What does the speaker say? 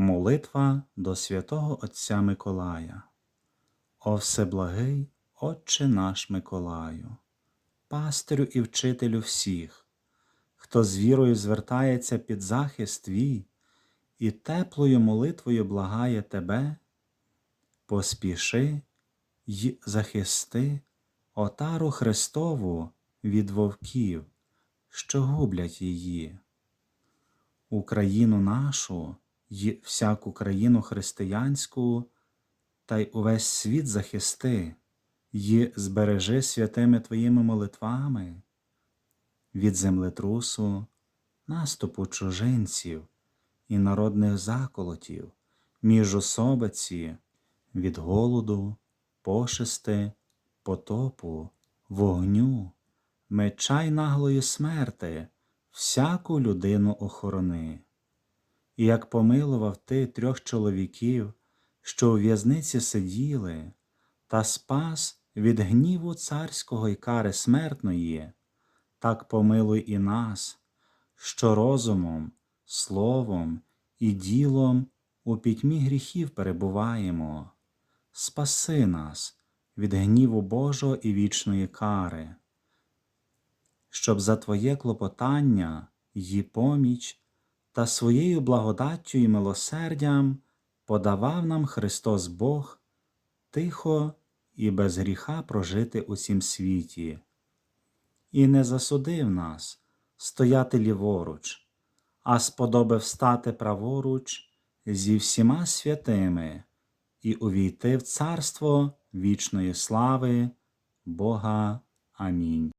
Молитва до святого Отця Миколая. О Всеблагий, Отче наш Миколаю, пастирю і вчителю всіх, хто з вірою звертається під захист твій і теплою молитвою благає тебе, поспіши й захисти отару Христову від вовків, що гублять її. Україну нашу й всяку країну християнську, та й увесь світ захисти, й збережи святими Твоїми молитвами від землетрусу, наступу чужинців і народних заколотів, міжособиці, від голоду, пошести, потопу, вогню, меча й наглої смерти, всяку людину охорони. І як помилував ти трьох чоловіків, що у в'язниці сиділи, та спас від гніву царського й кари смертної, так помилуй і нас, що розумом, словом і ділом у пітьмі гріхів перебуваємо. Спаси нас від гніву Божого і вічної кари, щоб за Твоє клопотання й поміч та своєю благодаттю і милосердям подавав нам Христос Бог тихо і без гріха прожити у цім світі, і не засудив нас стояти ліворуч, а сподобив стати праворуч зі всіма святими і увійти в царство вічної слави Бога. Амінь.